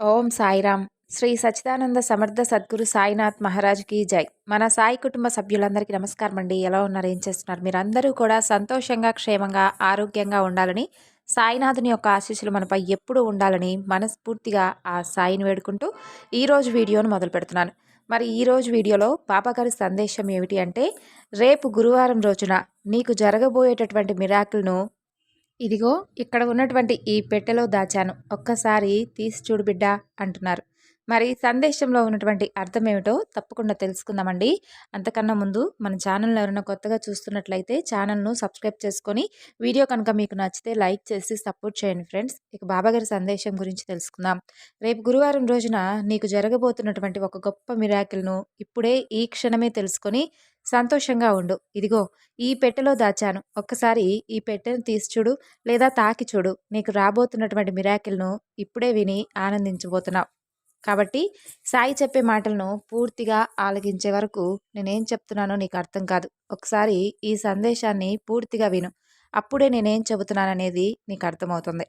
ఓం సాయిరామ్. శ్రీ సచ్చిదానంద సమర్థ సద్గురు సాయినాథ్ మహారాజ్కి జై. మన సాయి కుటుంబ సభ్యులందరికీ నమస్కారం అండి. ఎలా ఉన్నారు? ఏం చేస్తున్నారు? మీరందరూ కూడా సంతోషంగా క్షేమంగా ఆరోగ్యంగా ఉండాలని సాయినాథుని యొక్క ఆశీస్సులు మనపై ఎప్పుడూ ఉండాలని మనస్ఫూర్తిగా ఆ సాయిని వేడుకుంటూ ఈరోజు వీడియోను మొదలు పెడుతున్నాను. మరి ఈరోజు వీడియోలో పాపగారి సందేశం ఏమిటి అంటే రేపు గురువారం రోజున నీకు జరగబోయేటటువంటి మిరాకిల్ను ఇదిగో ఇక్కడ ఉన్నటువంటి ఈ పెట్టెలో దాచాను. ఒక్కసారి తీసి చూడు బిడ్డా అంటున్నారు. మరి సందేశంలో ఉన్నటువంటి అర్థం ఏమిటో తప్పకుండా తెలుసుకుందామండి. అంతకన్నా ముందు మన ఛానల్ని ఎవరైనా కొత్తగా చూస్తున్నట్లయితే ఛానల్ను సబ్స్క్రైబ్ చేసుకొని వీడియో కనుక మీకు నచ్చితే లైక్ చేసి సపోర్ట్ చేయండి ఫ్రెండ్స్. ఇక బాబాగారి సందేశం గురించి తెలుసుకుందాం. రేపు గురువారం రోజున నీకు జరగబోతున్నటువంటి ఒక గొప్ప మిరాకిల్ను ఇప్పుడే ఈ క్షణమే తెలుసుకొని సంతోషంగా ఉండు. ఇదిగో ఈ పెట్టెలో దాచాను. ఒక్కసారి ఈ పెట్టెను తీసి చూడు లేదా తాకి చూడు. నీకు రాబోతున్నటువంటి మిరాకిల్ను ఇప్పుడే విని ఆనందించబోతున్నావు. కాబట్టి సాయి చెప్పే మాటలను పూర్తిగా ఆలగించే వరకు నేనేం చెప్తున్నానో నీకు అర్థం కాదు. ఒకసారి ఈ సందేశాన్ని పూర్తిగా విను. అప్పుడే నేనేం చెబుతున్నాననేది నీకు అర్థమవుతుంది.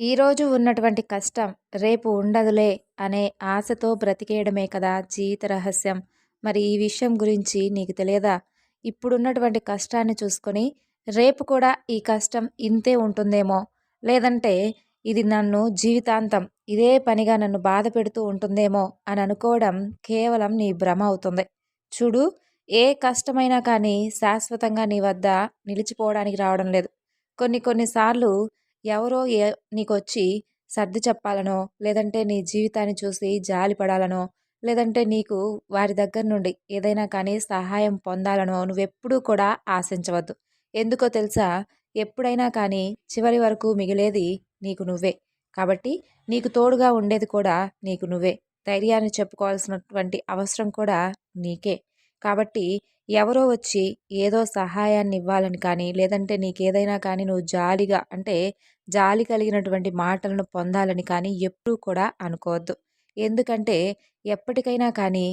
ఈరోజు ఉన్నటువంటి కష్టం రేపు ఉండదులే అనే ఆశతో బ్రతికేయడమే కదా జీవిత రహస్యం. మరి ఈ విషయం గురించి నీకు తెలియదా? ఇప్పుడున్నటువంటి కష్టాన్ని చూసుకొని రేపు కూడా ఈ కష్టం ఇంతే ఉంటుందేమో? లేదంటే ఇది నన్ను జీవితాంతం ఇదే పనిగా నన్ను బాధ పెడుతూ ఉంటుందేమో అని అనుకోవడం కేవలం నీ భ్రమ అవుతుంది. చూడు ఏ కష్టమైనా కానీ శాశ్వతంగా నీ వద్ద నిలిచిపోవడానికి రావడం లేదు. కొన్ని కొన్నిసార్లు ఎవరో ఏ నీకొచ్చి సర్ది చెప్పాలనో లేదంటే నీ జీవితాన్ని చూసి జాలి పడాలనో లేదంటే నీకు వారి దగ్గర నుండి ఏదైనా కానీ సహాయం పొందాలనో నువ్వెప్పుడూ కూడా ఆశించవద్దు. ఎందుకో తెలుసా? ఎప్పుడైనా కానీ చివరి వరకు మిగిలేది నీకు నువ్వే. కాబట్టి నీకు తోడుగా ఉండేది కూడా నీకు నువ్వే. ధైర్యాన్ని చెప్పుకోవాల్సినటువంటి అవసరం కూడా నీకే. కాబట్టి ఎవరో వచ్చి ఏదో సహాయాన్ని ఇవ్వాలని కానీ లేదంటే నీకేదైనా కానీ నువ్వు జాలిగా అంటే జాలి కలిగినటువంటి మాటలను పొందాలని కానీ ఎప్పుడూ కూడా అనుకోవద్దు. ఎందుకంటే ఎప్పటికైనా కానీ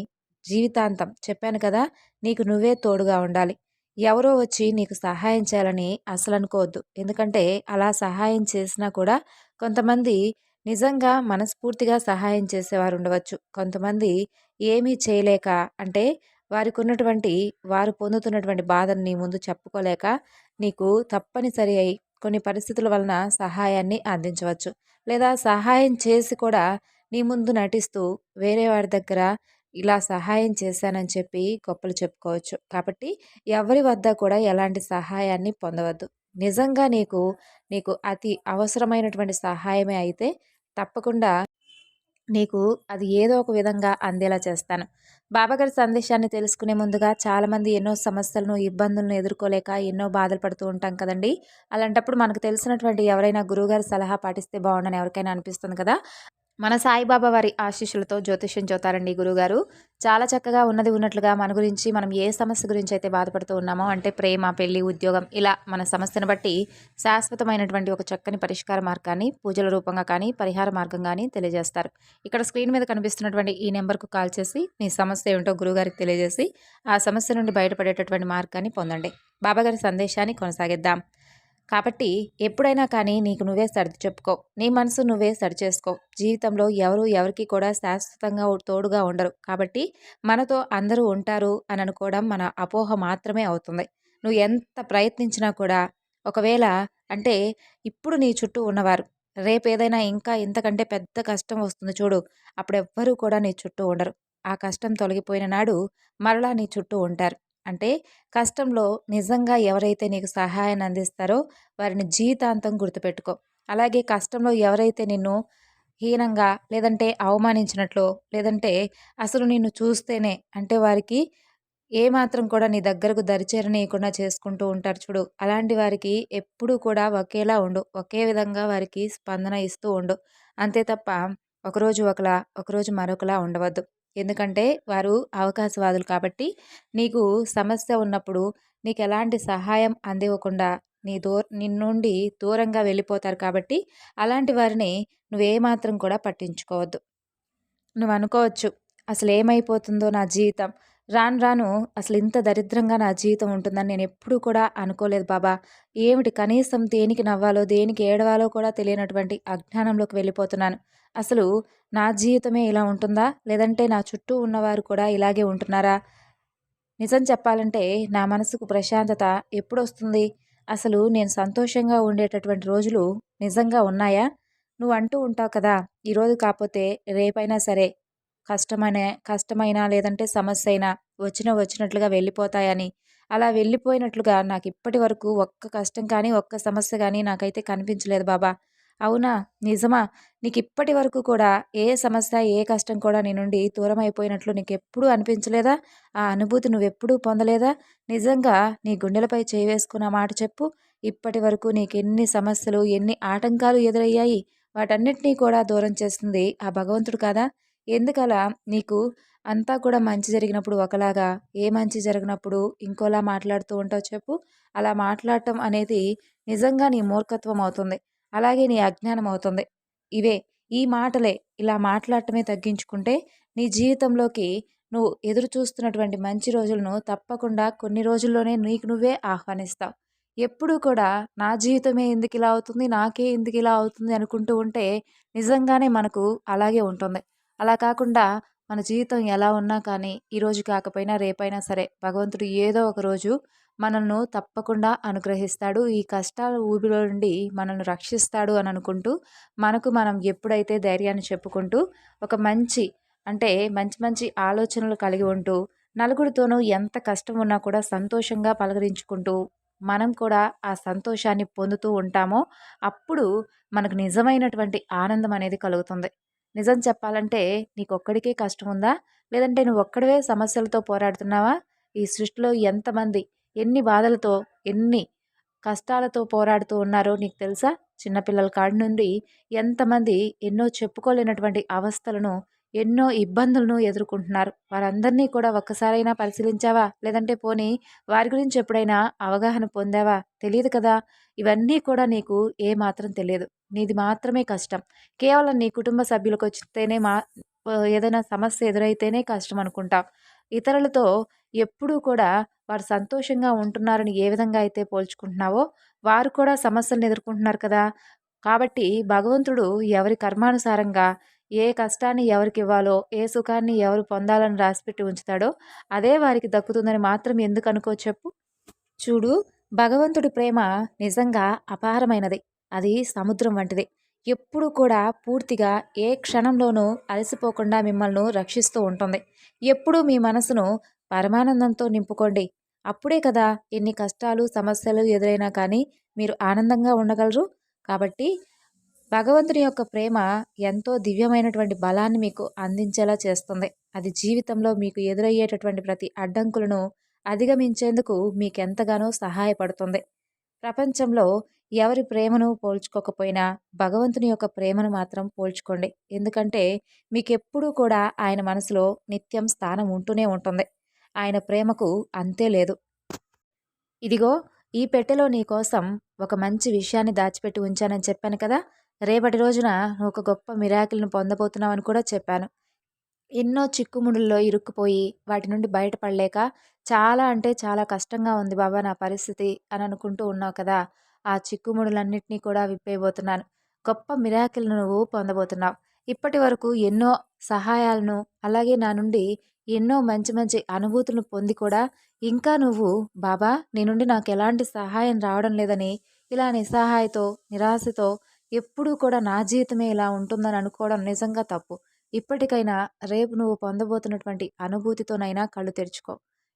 జీవితాంతం చెప్పాను కదా నీకు నువ్వే తోడుగా ఉండాలి. ఎవరో వచ్చి నీకు సహాయం చేయాలని అసలు అనుకోవద్దు. ఎందుకంటే అలా సహాయం చేసినా కూడా కొంతమంది నిజంగా మనస్ఫూర్తిగా సహాయం చేసేవారు ఉండవచ్చు. కొంతమంది ఏమీ చేయలేక అంటే వారికి ఉన్నటువంటి వారు పొందుతున్నటువంటి బాధని ముందు చెప్పుకోలేక నీకు తప్పనిసరి అయి కొన్ని పరిస్థితుల వలన సహాయాన్ని అందించవచ్చు. లేదా సహాయం చేసి కూడా నీ ముందు నటిస్తూ వేరే వారి దగ్గర ఇలా సహాయం చేశానని చెప్పి గొప్పలు చెప్పుకోవచ్చు. కాబట్టి ఎవరి వద్ద కూడా ఎలాంటి సహాయాన్ని పొందవద్దు. నిజంగా నీకు నీకు అతి అవసరమైనటువంటి సహాయమే అయితే తప్పకుండా నీకు అది ఏదో ఒక విధంగా అందేలా చేస్తాను. బాబాగారి సందేశాన్ని తెలుసుకునే ముందుగా చాలామంది ఎన్నో సమస్యలను ఇబ్బందులను ఎదుర్కోలేక ఎన్నో బాధలు పడుతూ ఉంటాం కదండి. అలాంటప్పుడు మనకు తెలిసినటువంటి ఎవరైనా గురువుగారి సలహా పాటిస్తే బాగుండని ఎవరికైనా అనిపిస్తుంది కదా? మన సాయిబాబా వారి ఆశీస్సులతో జ్యోతిష్యం చూతారండి గురుగారు. చాలా చక్కగా ఉన్నది ఉన్నట్లుగా మన గురించి మనం ఏ సమస్య గురించి అయితే బాధపడుతూ ఉన్నామో అంటే ప్రేమ పెళ్ళి ఉద్యోగం ఇలా మన సమస్యను బట్టి శాశ్వతమైనటువంటి ఒక చక్కని పరిష్కార మార్గాన్ని పూజల రూపంగా కానీ పరిహార మార్గం కానీ తెలియజేస్తారు. ఇక్కడ స్క్రీన్ మీద కనిపిస్తున్నటువంటి ఈ నెంబర్కు కాల్ చేసి మీ సమస్య ఏమిటో గురుగారికి తెలియజేసి ఆ సమస్య నుండి బయటపడేటటువంటి మార్గాన్ని పొందండి. బాబాగారి సందేశాన్ని కొనసాగిద్దాం. కాబట్టి ఎప్పుడైనా కానీ నీకు నువ్వే సర్ది చెప్పుకో. నీ మనసు నువ్వే సరి చేసుకో. జీవితంలో ఎవరు ఎవరికి కూడా శాశ్వతంగా తోడుగా ఉండరు. కాబట్టి మనతో అందరూ ఉంటారు అని అనుకోవడం మన అపోహ మాత్రమే అవుతుంది. నువ్వు ఎంత ప్రయత్నించినా కూడా ఒకవేళ అంటే ఇప్పుడు నీ చుట్టూ ఉన్నవారు రేపు ఏదైనా ఇంకా ఇంతకంటే పెద్ద కష్టం వస్తుంది చూడు అప్పుడు ఎవ్వరూ కూడా నీ చుట్టూ ఉండరు. ఆ కష్టం తొలగిపోయిన నాడు మరలా నీ చుట్టూ ఉంటారు. అంటే కష్టంలో నిజంగా ఎవరైతే నీకు సహాయాన్ని అందిస్తారో వారిని జీవితాంతం గుర్తుపెట్టుకో. అలాగే కష్టంలో ఎవరైతే నిన్ను హీనంగా లేదంటే అవమానించినట్లు లేదంటే అసలు నిన్ను చూస్తేనే అంటే వారికి ఏమాత్రం కూడా నీ దగ్గరకు దరిచేరనీయకుండా చేసుకుంటూ ఉంటారు చూడు. అలాంటి వారికి ఎప్పుడూ కూడా ఒకేలా ఉండు. ఒకే విధంగా వారికి స్పందన ఇస్తూ ఉండు. అంతే తప్ప ఒకరోజు ఒకలా ఒకరోజు మరొకలా ఉండవద్దు. ఎందుకంటే వారు అవకాశవాదులు కాబట్టి నీకు సమస్య ఉన్నప్పుడు నీకు ఎలాంటి సహాయం అందివ్వకుండా నీ దూర నిన్నుండి దూరంగా వెళ్ళిపోతారు కాబట్టి అలాంటి వారిని నువ్వేమాత్రం కూడా పట్టించుకోవద్దు. నువ్వు అనుకోవచ్చు అసలు ఏమైపోతుందో నా జీవితం. రాను రాను అసలు ఇంత దరిద్రంగా నా జీవితం ఉంటుందని నేను ఎప్పుడూ కూడా అనుకోలేదు బాబా. ఏమిటి కనీసం దేనికి నవ్వాలో దేనికి ఏడవాలో కూడా తెలియనటువంటి అజ్ఞానంలోకి వెళ్ళిపోతున్నాను. అసలు నా జీవితమే ఇలా ఉంటుందా? లేదంటే నా చుట్టూ ఉన్నవారు కూడా ఇలాగే ఉంటున్నారా? నిజం చెప్పాలంటే నా మనసుకు ప్రశాంతత ఎప్పుడు వస్తుంది అసలు నేను సంతోషంగా ఉండేటటువంటి రోజులు నిజంగా ఉన్నాయా? నువ్వు అంటూ ఉంటావు కదా ఈరోజు కాకపోతే రేపైనా సరే కష్టమైన కష్టమైనా లేదంటే సమస్య అయినా వచ్చిన వచ్చినట్లుగా వెళ్ళిపోతాయని. అలా వెళ్ళిపోయినట్లుగా నాకు ఇప్పటి వరకు ఒక్క కష్టం కానీ ఒక్క సమస్య కానీ నాకైతే కనిపించలేదు బాబా. అవునా? నిజమా? నీకు ఇప్పటి వరకు కూడా ఏ సమస్య ఏ కష్టం కూడా నీ నుండి దూరం అయిపోయినట్లు నీకు ఎప్పుడూ అనిపించలేదా? ఆ అనుభూతి నువ్వెప్పుడూ పొందలేదా? నిజంగా నీ గుండెలపై చేవేసుకున్న మాట చెప్పు. ఇప్పటి వరకు నీకు ఎన్ని సమస్యలు ఎన్ని ఆటంకాలు ఎదురయ్యాయి వాటన్నిటినీ కూడా దూరం చేస్తుంది ఆ భగవంతుడు కాదా? ఎందుకలా? నీకు అంతా కూడా మంచి జరిగినప్పుడు ఒకలాగా ఏ మంచి జరిగినప్పుడు ఇంకోలా మాట్లాడుతూ ఉంటావు చెప్పు. అలా మాట్లాడటం అనేది నిజంగా నీ మూర్ఖత్వం అవుతుంది. అలాగే నీ అజ్ఞానం అవుతుంది. ఇవే ఈ మాటలే ఇలా మాట్లాడటమే తగ్గించుకుంటే నీ జీవితంలోకి నువ్వు ఎదురు చూస్తున్నటువంటి మంచి రోజులను తప్పకుండా కొన్ని రోజుల్లోనే నీకు నువ్వే ఆహ్వానిస్తావు. ఎప్పుడూ కూడా నా జీవితమే ఎందుకు ఇలా అవుతుంది నాకే ఎందుకు ఇలా అవుతుంది అనుకుంటూ ఉంటే నిజంగానే మనకు అలాగే ఉంటుంది. అలా కాకుండా మన జీవితం ఎలా ఉన్నా కానీ ఈరోజు కాకపోయినా రేపైనా సరే భగవంతుడు ఏదో ఒక రోజు మనల్ని తప్పకుండా అనుగ్రహిస్తాడు. ఈ కష్టాల ఊబిలో నుండి మనల్ని రక్షిస్తాడు అని అనుకుంటూ మనకు మనం ఎప్పుడైతే ధైర్యాన్ని చెప్పుకుంటూ ఒక మంచి అంటే మంచి మంచి ఆలోచనలు కలిగి ఉంటూ నలుగురితోనూ ఎంత కష్టం ఉన్నా కూడా సంతోషంగా పలకరించుకుంటూ మనం కూడా ఆ సంతోషాన్ని పొందుతూ ఉంటామో అప్పుడు మనకు నిజమైనటువంటి ఆనందం అనేది కలుగుతుంది. నిజం చెప్పాలంటే నీకు ఒక్కడికే కష్టం ఉందా? లేదంటే నువ్వు ఒక్కడివే సమస్యలతో పోరాడుతున్నావా? ఈ సృష్టిలో ఎంతమంది ఎన్ని బాధలతో ఎన్ని కష్టాలతో పోరాడుతూ ఉన్నారో నీకు తెలుసా? చిన్నపిల్లల కాడి నుండి ఎంతమంది ఎన్నో చెప్పుకోలేనటువంటి అవస్థలను ఎన్నో ఇబ్బందులను ఎదుర్కొంటున్నారు. వారందరినీ కూడా ఒక్కసారైనా పరిశీలించావా? లేదంటే పోనీ వారి గురించి ఎప్పుడైనా అవగాహన పొందావా? తెలియదు కదా? ఇవన్నీ కూడా నీకు ఏ మాత్రం తెలియదు. నీది మాత్రమే కష్టం. కేవలం నీ కుటుంబ సభ్యులకు వచ్చితేనే మా ఏదైనా సమస్య ఎదురైతేనే కష్టం అనుకుంటాం. ఇతరులతో ఎప్పుడూ కూడా వారు సంతోషంగా ఉంటున్నారని ఏ విధంగా అయితే పోల్చుకుంటున్నావో వారు కూడా సమస్యలను ఎదుర్కొంటున్నారు కదా! కాబట్టి భగవంతుడు ఎవరి కర్మానుసారంగా ఏ కష్టాన్ని ఎవరికి ఇవ్వాలో ఏ సుఖాన్ని ఎవరు పొందాలని రాసిపెట్టి ఉంచుతాడో అదే వారికి దక్కుతుందని మాత్రం ఎందుకు అనుకో చెప్పు? చూడు భగవంతుడి ప్రేమ నిజంగా అపారమైనది. అది సముద్రం వంటిది. ఎప్పుడు కూడా పూర్తిగా ఏ క్షణంలోనూ అలసిపోకుండా మిమ్మల్ని రక్షిస్తూ ఉంటుంది. ఎప్పుడూ మీ మనసును పరమానందంతో నింపుకోండి. అప్పుడే కదా ఎన్ని కష్టాలు సమస్యలు ఎదురైనా కానీ మీరు ఆనందంగా ఉండగలరు. కాబట్టి భగవంతుని యొక్క ప్రేమ ఎంతో దివ్యమైనటువంటి బలాన్ని మీకు అందించేలా చేస్తుంది. అది జీవితంలో మీకు ఎదురయ్యేటటువంటి ప్రతి అడ్డంకులను అధిగమించేందుకు మీకెంతగానో సహాయపడుతుంది. ప్రపంచంలో ఎవరి ప్రేమను పోల్చుకోకపోయినా భగవంతుని యొక్క ప్రేమను మాత్రం పోల్చుకోండి. ఎందుకంటే మీకెప్పుడూ కూడా ఆయన మనసులో నిత్యం స్థానం ఉంటూనే ఉంటుంది. ఆయన ప్రేమకు అంతే లేదు. ఇదిగో ఈ పెట్టెలో నీకోసం ఒక మంచి విషయాన్ని దాచిపెట్టి ఉంచానని చెప్పాను కదా. రేపటి రోజున ఒక గొప్ప మిరాకిల్ని పొందబోతున్నావని కూడా చెప్పాను. ఎన్నో చిక్కుముడుల్లో ఇరుక్కుపోయి వాటి నుండి బయటపడలేక చాలా అంటే చాలా కష్టంగా ఉంది బాబా నా పరిస్థితి అని అనుకుంటూ ఉన్నావు కదా. ఆ చిక్కుముడులన్నింటినీ కూడా విప్పేయబోతున్నాను. గొప్ప మిరాకిల్ను నువ్వు పొందబోతున్నావు. ఇప్పటి వరకు ఎన్నో సహాయాలను అలాగే నా నుండి ఎన్నో మంచి మంచి అనుభూతులను పొంది కూడా ఇంకా నువ్వు బాబా నీ నుండి నాకు ఎలాంటి సహాయం రావడం లేదని ఇలా నిస్సహాయతో నిరాశతో ఎప్పుడూ కూడా నా జీవితమే ఇలా ఉంటుందని అనుకోవడం నిజంగా తప్పు. ఇప్పటికైనా రేపు నువ్వు పొందబోతున్నటువంటి అనుభూతితోనైనా కళ్ళు తెరుచుకో.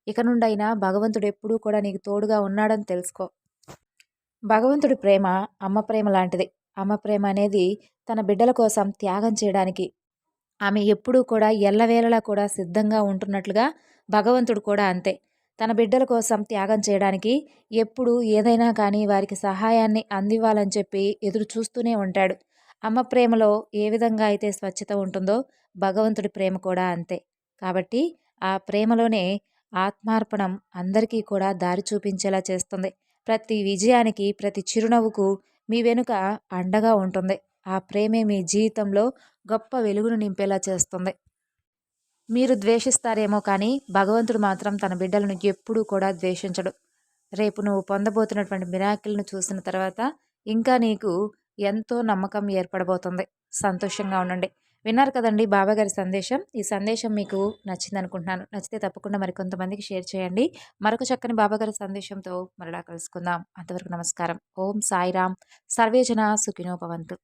ఇక నుండైనా భగవంతుడు ఎప్పుడూ కూడా నీకు తోడుగా ఉన్నాడని తెలుసుకో. భగవంతుడి ప్రేమ అమ్మ ప్రేమ లాంటిది. అమ్మ ప్రేమ అనేది తన బిడ్డల కోసం త్యాగం చేయడానికి ఆమె ఎప్పుడూ కూడా ఎల్లవేళలా కూడా సిద్ధంగా ఉంటున్నట్లుగా భగవంతుడు కూడా అంతే. తన బిడ్డల కోసం త్యాగం చేయడానికి ఎప్పుడు ఏదైనా కానీ వారికి సహాయాన్ని అందివ్వాలని చెప్పి ఎదురు చూస్తూనే ఉంటాడు. అమ్మ ప్రేమలో ఏ విధంగా అయితే స్వచ్ఛత ఉంటుందో భగవంతుడి ప్రేమ కూడా అంతే. కాబట్టి ఆ ప్రేమలోనే ఆత్మార్పణం అందరికీ కూడా దారి చూపించేలా చేస్తుంది. ప్రతి విజయానికి ప్రతి చిరునవ్వుకు మీ వెనుక అండగా ఉంటుంది. ఆ ప్రేమే మీ జీవితంలో గొప్ప వెలుగును నింపేలా చేస్తుంది. మీరు ద్వేషిస్తారేమో కానీ భగవంతుడు మాత్రం తన బిడ్డలను ఎప్పుడూ కూడా ద్వేషించడు. రేపు నువ్వు పొందబోతున్నటువంటి మిరాకిల్ను చూసిన తర్వాత ఇంకా నీకు ఎంతో నమ్మకం ఏర్పడబోతుంది. సంతోషంగా ఉండండి. విన్నారు కదండి బాబాగారి సందేశం. ఈ సందేశం మీకు నచ్చింది అనుకుంటున్నాను నచ్చితే తప్పకుండా మరి కొంతమందికి షేర్ చేయండి. మరొక చక్కని బాబాగారి సందేశంతో మరలా కలుసుకుందాం. అంతవరకు నమస్కారం. ఓం సాయిరామ్. సర్వేజన సుఖినోపవంతు